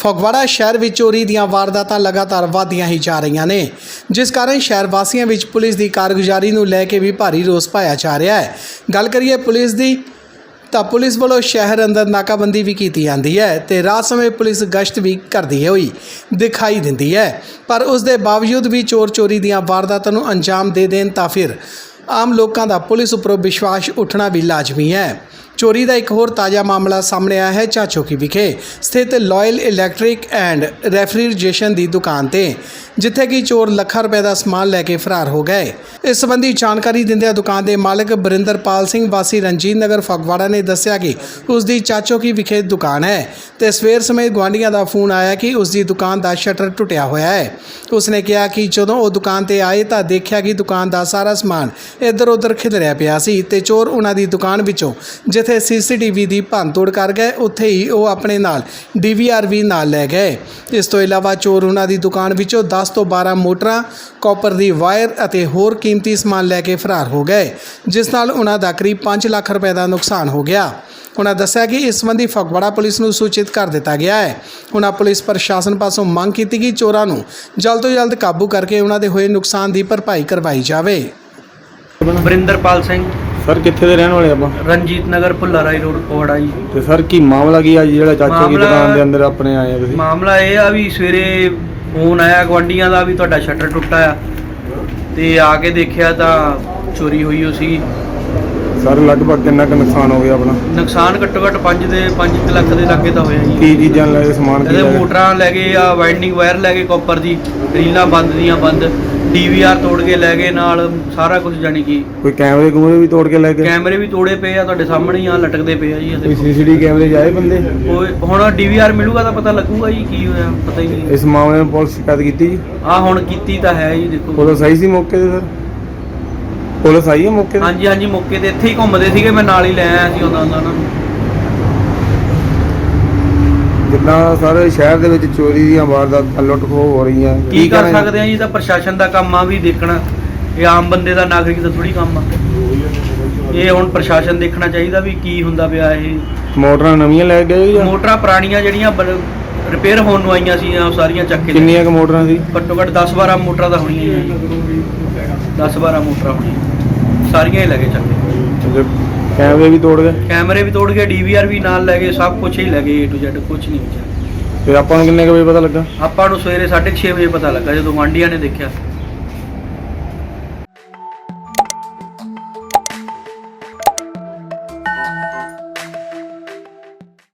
ਫਗਵਾੜਾ ਸ਼ਹਿਰ ਵਿੱਚ ਚੋਰੀ ਦੀਆਂ ਵਾਰਦਾਤਾਂ ਲਗਾਤਾਰ ਵਧਦੀਆਂ ਹੀ ਜਾ ਰਹੀਆਂ ਨੇ, ਜਿਸ ਕਾਰਨ ਸ਼ਹਿਰ ਵਾਸੀਆਂ ਵਿੱਚ ਪੁਲਿਸ ਦੀ ਕਾਰਗੁਜ਼ਾਰੀ ਨੂੰ ਲੈ ਕੇ ਵੀ ਭਾਰੀ ਰੋਸ ਪਾਇਆ ਜਾ ਰਿਹਾ ਹੈ। ਗੱਲ ਕਰੀਏ ਪੁਲਿਸ ਦੀ, ਤਾਂ ਪੁਲਿਸ ਵੱਲੋਂ ਸ਼ਹਿਰ ਅੰਦਰ ਨਾਕਾਬੰਦੀ ਵੀ ਕੀਤੀ ਜਾਂਦੀ ਹੈ ਤੇ ਰਾਤ ਸਮੇਂ ਪੁਲਿਸ ਗਸ਼ਤ ਵੀ ਕਰਦੀ ਹੋਈ ਦਿਖਾਈ ਦਿੰਦੀ ਹੈ। ਪਰ ਉਸ ਦੇ ਬਾਵਜੂਦ ਵੀ ਚੋਰ ਚੋਰੀ ਦੀਆਂ ਵਾਰਦਾਤਾਂ ਨੂੰ ਅੰਜਾਮ ਦੇ ਦੇਣ ਤਾਂ ਫਿਰ ਆਮ ਲੋਕਾਂ ਦਾ ਪੁਲਿਸ ਉੱਪਰ ਵਿਸ਼ਵਾਸ ਉੱਠਣਾ ਵੀ ਲਾਜ਼ਮੀ ਹੈ। ਚੋਰੀ ਦਾ ਇੱਕ ਹੋਰ ਤਾਜ਼ਾ ਮਾਮਲਾ ਸਾਹਮਣੇ ਆਇਆ ਹੈ ਚਾਚੋਕੀ ਵਿਖੇ। ਸਥਿਤ ਲਾਇਲ ਇਲੈਕਟ੍ਰਿਕ ਐਂਡ ਰੈਫਰੀਜਰੇਸ਼ਨ ਦੀ ਦੁਕਾਨ ਤੇ, ਜਿੱਥੇ ਕਿ ਚੋਰ ਲੱਖਾਂ ਰੁਪਏ ਦਾ ਸਮਾਨ ਲੈ ਕੇ ਫਰਾਰ ਹੋ ਗਏ। ਇਸ ਸੰਬੰਧੀ ਜਾਣਕਾਰੀ ਦਿੰਦਿਆਂ ਦੁਕਾਨ ਦੇ ਮਾਲਕ ਬਰਿੰਦਰਪਾਲ ਸਿੰਘ ਵਾਸੀ ਰਣਜੀਤ ਨਗਰ ਫਗਵਾੜਾ ਨੇ ਦੱਸਿਆ ਕਿ ਉਸ ਦੀ ਚਾਚੋਕੀ ਵਿਖੇ ਦੁਕਾਨ ਹੈ ਤੇ ਸਵੇਰ ਸਮੇਂ ਗੁਆਂਢੀਆਂ ਦਾ ਫੋਨ ਆਇਆ ਕਿ ਉਸ ਦੀ ਦੁਕਾਨ ਦਾ ਸ਼ਟਰ ਟੁੱਟਿਆ ਹੋਇਆ ਹੈ। ਉਸਨੇ ਕਿਹਾ ਕਿ ਜਦੋਂ ਉਹ ਦੁਕਾਨ ਤੇ ਆਏ ਤਾਂ ਦੇਖਿਆ ਕਿ ਦੁਕਾਨ ਦਾ ਸਾਰਾ ਸਮਾਨ ਇੱਧਰ ਉੱਧਰ ਖਿਲਰਿਆ ਪਿਆ ਸੀ ਤੇ ਚੋਰ ਉਹਨਾਂ ਦੀ ਦੁਕਾਨ ਵਿੱਚੋਂ, ਜਿੱਥੇ ਸੀਸੀਟੀਵੀ ਦੀ ਭੰਨਤੋੜ ਕਰ ਗਏ, ਉੱਥੇ ਹੀ ਉਹ ਆਪਣੇ ਨਾਲ ਡੀਵੀਆਰ ਵੀ ਨਾਲ ਲੈ ਗਏ। ਇਸ ਤੋਂ ਇਲਾਵਾ ਚੋਰ ਉਹਨਾਂ ਦੀ ਦੁਕਾਨ ਵਿੱਚੋਂ 10 ਤੋਂ 12 ਮੋਟਰਾਂ, ਕਾਪਰ ਦੀ ਵਾਇਰ ਅਤੇ ਹੋਰ ਕੀਮਤੀ ਸਮਾਨ ਲੈ ਕੇ ਫਰਾਰ ਹੋ ਗਏ, ਜਿਸ ਨਾਲ ਉਹਨਾਂ ਦਾ ਕਰੀਬ 5 ਲੱਖ ਰੁਪਏ ਦਾ ਨੁਕਸਾਨ ਹੋ ਗਿਆ। ਉਹਨਾਂ ਦੱਸਿਆ ਕਿ ਇਸ ਸੰਬੰਧੀ ਫਗਵਾੜਾ ਪੁਲਿਸ ਨੂੰ ਸੂਚਿਤ ਕਰ ਦਿੱਤਾ ਗਿਆ ਹੈ। ਉਹਨਾਂ ਪੁਲਿਸ ਪ੍ਰਸ਼ਾਸਨ ਪਾਸੋਂ ਮੰਗ ਕੀਤੀ ਕਿ ਚੋਰਾਂ ਨੂੰ ਜਲਦ ਤੋਂ ਜਲਦ ਕਾਬੂ ਕਰਕੇ ਉਹਨਾਂ ਦੇ ਹੋਏ ਨੁਕਸਾਨ ਦੀ ਭਰਪਾਈ ਕਰਵਾਈ ਜਾਵੇ। ਵਰਿੰਦਰਪਾਲ ਸਿੰਘ। ਸਰ ਕਿੱਥੇ ਦੇ ਰਹਿਣ ਵਾਲੇ ਆਪਾਂ? ਰਣਜੀਤ ਨਗਰ ਭੁੱਲਾਰਾਈ ਰੋਡ ਕੋੜਾ ਜੀ ਤੇ ਸਰ ਕੀ ਮਾਮਲਾ ਕੀ ਆ ਜੀ ਜਿਹੜਾ ਚਾਚਾ ਦੀ ਮਾਮਲਾ- ਦੁਕਾਨ ਦੇ ਅੰਦਰ ਆਪਣੇ ਆਏ ਆ ਤੁਸੀਂ? ਮਾਮਲਾ ਇਹ ਆ ਵੀ ਸਵੇਰੇ ਫੋਨ ਆਇਆ ਗਵਾਂਡੀਆਂ ਦਾ ਵੀ ਤੁਹਾਡਾ ਸ਼ਟਰ ਟੁੱਟਾ ਆ। ਤੇ ਆ ਕੇ ਦੇਖਿਆ ਤਾਂ ਚੋਰੀ ਹੋਈ ਹੋ ਸੀ ਸਰ ਲਗਭਗ ਕਿੰਨਾ ਕੁ ਨੁਕਸਾਨ ਹੋ ਗਿਆ ਆਪਣਾ? ਨੁਕਸਾਨ ਘੱਟੋ ਘੱਟ 5 ਦੇ 5 ਲੱਖ ਦੇ ਲਾਗੇ ਤਾਂ ਹੋਇਆ ਜੀ। ਕੀ ਚੀਜ਼ਾਂ ਲੈ ਕੇ ਸਮਾਨ ਕੀ ਇਹਦੇ ਲੈ ਗਏ? ਮੋਟਰਾਂ ਲੈ ਗਏ ਆ ਵਾਈਂਡਿੰਗ ਵਾਇਰ ਲੈ ਗਏ ਕਾਪਰ ਦੀ ਰੀਲਾਂ ਬੰਦ ਦੀਆਂ ਬੰਦ। ਡੀਵੀਆਰ ਤੋੜ ਕੇ ਲੈ ਗਏ ਨਾਲ ਸਾਰਾ ਕੁਝ ਜਾਨੀ ਕਿ ਕੋਈ ਕੈਮਰੇ ਕੂਮਰੇ ਵੀ ਤੋੜ ਕੇ ਲੈ ਗਏ? ਕੈਮਰੇ ਵੀ ਤੋੜੇ ਪਏ ਆ ਤੁਹਾਡੇ ਸਾਹਮਣੇ ਹੀ ਆ ਲਟਕਦੇ ਪਏ ਆ ਜੀ ਕੋਈ ਇਹਦੇ ਸੀਸੀਟੀ ਕੈਮਰੇ ਜਾਏ ਬੰਦੇ? ਉਹ ਹੁਣ ਡੀਵੀਆਰ ਮਿਲੂਗਾ ਤਾਂ ਪਤਾ ਲੱਗੂਗਾ ਜੀ ਕੀ ਹੋਇਆ ਪਤਾ ਹੀ ਨਹੀਂ। ਇਸ ਮਾਮਲੇ ਨੂੰ ਪੁਲਿਸ ਸ਼ਿਕਾਇਤ ਕੀਤੀ ਜੀ? ਆ ਹੁਣ ਕੀਤੀ ਤਾਂ ਹੈ ਜੀ ਦੇਖੋ। ਪੁਲਿਸ ਸਹੀ ਸੀ ਮੌਕੇ ਤੇ ਸਰ? ਪੁਲਿਸ ਆਈ ਹੈ ਮੌਕੇ ਤੇ? ਹਾਂਜੀ ਹਾਂਜੀ ਮੌਕੇ ਤੇ ਇੱਥੇ ਹੀ ਘੁੰਮਦੇ ਸੀਗੇ ਮੈਂ ਨਾਲ ਹੀ ਲੈ ਆਇਆ ਸੀ ਉਹਨਾਂ ਉਹਨਾਂ ਨੂੰ ਜਿੱਦਾਂ ਸਾਰੇ ਸ਼ਹਿਰ ਦੇ ਵਿੱਚ ਚੋਰੀ ਦੀਆਂ ਵਾਰਦਾਤਾਂ ਲੁੱਟ ਖੋਹ ਹੋ ਰਹੀਆਂ ਕੀ ਕਰ? ਸਕਦੇ ਆ ਜੀ? ਇਹ ਤਾਂ ਪ੍ਰਸ਼ਾਸਨ ਦਾ ਕੰਮ ਆ ਵੀ ਦੇਖਣਾ। ਇਹ ਆਮ ਬੰਦੇ ਦਾ ਨਾਗਰਿਕ ਦਾ ਥੋੜੀ ਕੰਮ ਆ। ਇਹ ਹੁਣ ਪ੍ਰਸ਼ਾਸਨ ਦੇਖਣਾ ਚਾਹੀਦਾ ਵੀ ਕੀ ਹੁੰਦਾ ਪਿਆ ਇਹ। ਮੋਟਰਾਂ ਨਵੀਆਂ ਲੈ ਗਏ ਜਾਂ ਮੋਟਰਾਂ ਪੁਰਾਣੀਆਂ ਜਿਹੜੀਆਂ ਰਿਪੇਅਰ ਹੋਣ ਨੂੰ ਆਈਆਂ ਸੀ ਉਹ ਸਾਰੀਆਂ ਚੱਕ ਕੇ ਲੈ ਕਿੰਨੀਆਂ ਕੁ ਮੋਟਰਾਂ ਸੀ। ਘੱਟੋ ਘੱਟ 10 12 ਮੋਟਰਾਂ ਤਾਂ ਹੋਣੀਆਂ ਜੀ 10 12 ਮੋਟਰਾਂ ਹੋਣੀਆਂ। ਸਾਰੀਆਂ ਹੀ ਲੈ ਗਏ ਚੱਕ ਕੈਮਰੇ ਵੀ ਤੋੜ ਗਏ। ਕੈਮਰੇ ਵੀ ਤੋੜ ਗਏ ਡੀਵੀਆਰ ਵੀ ਨਾਲ ਲੈ ਗਏ ਸਭ ਕੁਝ ਹੀ ਲੈ ਗਏ A to Z ਕੁਝ ਨਹੀਂ ਬਚਿਆ ਤੇ ਆਪਾਂ ਨੂੰ ਕਿੰਨੇ ਕੁ ਵਜੇ ਪਤਾ ਲੱਗਾ? ਆਪਾਂ ਨੂੰ ਸਵੇਰੇ 6:30 ਵਜੇ ਪਤਾ ਲੱਗਾ ਜਦੋਂ ਗੁਆਂਢੀਆਂ ਨੇ ਦੇਖਿਆ।